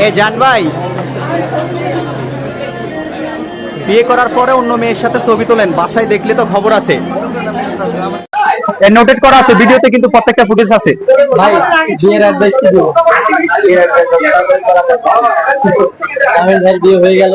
এ জান ভাই বিয়ে করার পরে অন্য মেয়ের সাথে ছবি তোলেন বাসায় দেখলে তো খবর আছে নোটেট করা আছে ভিডিওতে কিন্তু প্রত্যেকটা ফুটেজ আছে ভাই বিয়ের অ্যাডভাইস কি দেবো আমির ভাই বিয়ে হয়ে গেল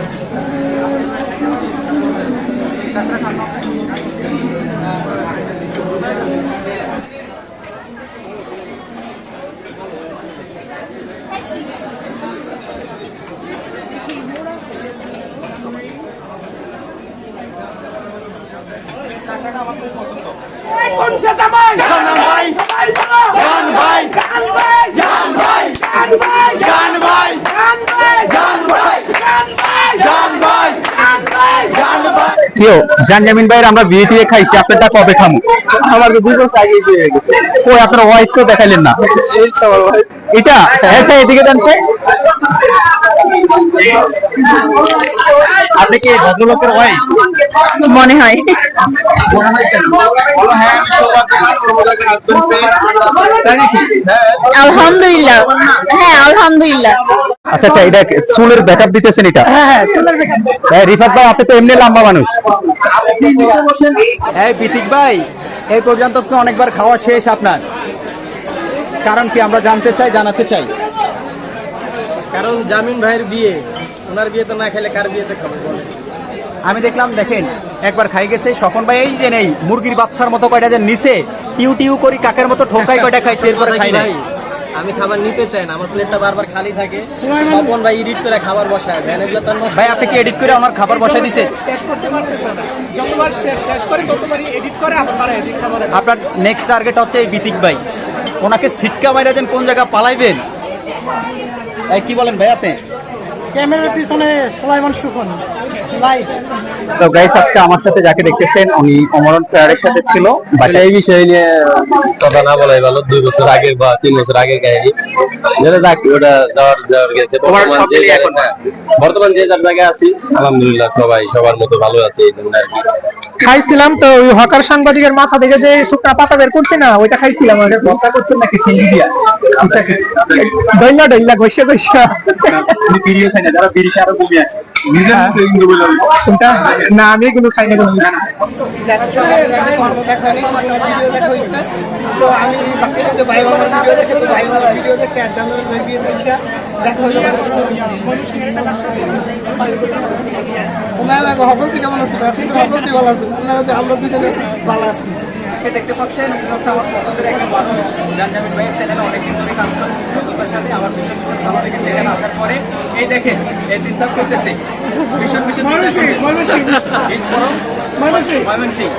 কেউ জানজামিন ভাইয়ের আমরা বিয়ে টিয়ে খাইছি আপনারটা কবে খামু আমার তো দুই বছর আগে বিয়ে হয়ে গেছে কই আপনার ওয়াইফ তো দেখাইলেন না এই সবার ভাই এটা হ্যাঁ এদিকে দেন তো। আপনি কি ভদ্রলোকের ওয়াইফ মনে হয়। হ্যাঁ নাকি? হ্যাঁ আলহামদুলিল্লাহ। হ্যাঁ আলহামদুলিল্লাহ। আচ্ছা আচ্ছা এটা চুলের ব্যাকআপ দিতেছেন এটা? হ্যাঁ রিফাত ভাই আপনি তো এমনি লম্বা মানুষ। এই বিতিক ভাই এই পর্যন্ত তো অনেকবার খাওয়া শেষ আপনার। কারণ কি আমরা জানতে চাই জানাতে চাই। কারণ জামিন ভাইয়ের বিয়ে ওনার বিয়ে তো না খেলে কার বিয়েতে খাব বলে আমি দেখলাম দেখেন একবার খাই গেছে স্বপন ভাই এই যে নেই মুরগির বাচ্চার মতো কয়টা যে নিচে টিউ টিউ করি কাকের মতো ঠোকাই কয়টা খাইছে এরপরে খাই নাই। আমি খাবার নিতে চাই না আমার প্লেটটা বারবার খালি থাকে। স্বপন ভাই এডিট করে খাবার বসায় ভ্যান এগুলো তো নষ্ট ভাই আপনি কি এডিট করে আমার খাবার বসাই দিছে? শেষ করতে পারতেছ না যতবার শেষ করে ততবারই এডিট করে আবার এডিট করে আপনার নেক্সট টার্গেট হচ্ছে এই বিতিক ভাই। ওনাকে সিটকা মাইরা দেন কোন জায়গা পালাইবেন? কি বলেন ভাই আপনি? ক্যামেরার পিছনে সুলাইমান সুখন লাইট তো গাইস আজকে আমার সাথে যাকে দেখতেছেন উনি অমরণ প্লেয়ারের সাথে ছিল বাট এই বিষয় নিয়ে কথা না বলাই ভালো দুই বছর আগে বা তিন বছর আগে কাহিনী। যেটা যাক ওটা যাওয়ার যাওয়ার গেছে। বর্তমান যে বর্তমান যে যার জায়গায় আছি আলহামদুলিল্লাহ সবাই সবার মতো ভালো আছে এই জন্য আর কি। খাইছিলাম তো ওই হকার সাংবাদিকের মাথা থেকে যে শুকনা পাতা বের করছে না ওইটা খাইছিলাম। ওইটা ভর্তা করছেন নাকি সিঙ্গি দিয়া? ডইলা ডইলা ঘষে ঘষে। বিড়িও খাই না যারা বিড়ি আরও কমে আসে। না আমি এগুলো খাই না কোনো তো আমি বাকিরা যে ভাই বাবার ভিডিও দেখে তো ভাই বাবার ভিডিও দেখে আর জানুয়ারি ভাই বিয়ে দেখে দেখা হইল ওনারা হকলতি কেমন আছে? আপনি ভালো আছেন ওনারা যে আমরা দুজনে ভালো আছি। দেখতে পাচ্ছেন উনি হচ্ছে আমার পছন্দের একজন মানুষ। জানজামিন ভাইয়ের চ্যানেলে অনেকদিন ধরে কাজ করেন সততার সাথে আমার ভীষণ ভীষণ ভালো লেগেছে এখানে আসার পরে। এই দেখেন এই ডিস্টার্ব করতেছে। ভীষণ ভীষণ ময়মনসিংহ। এই বরং ময়মনসিংহ। ময়মনসিংহ।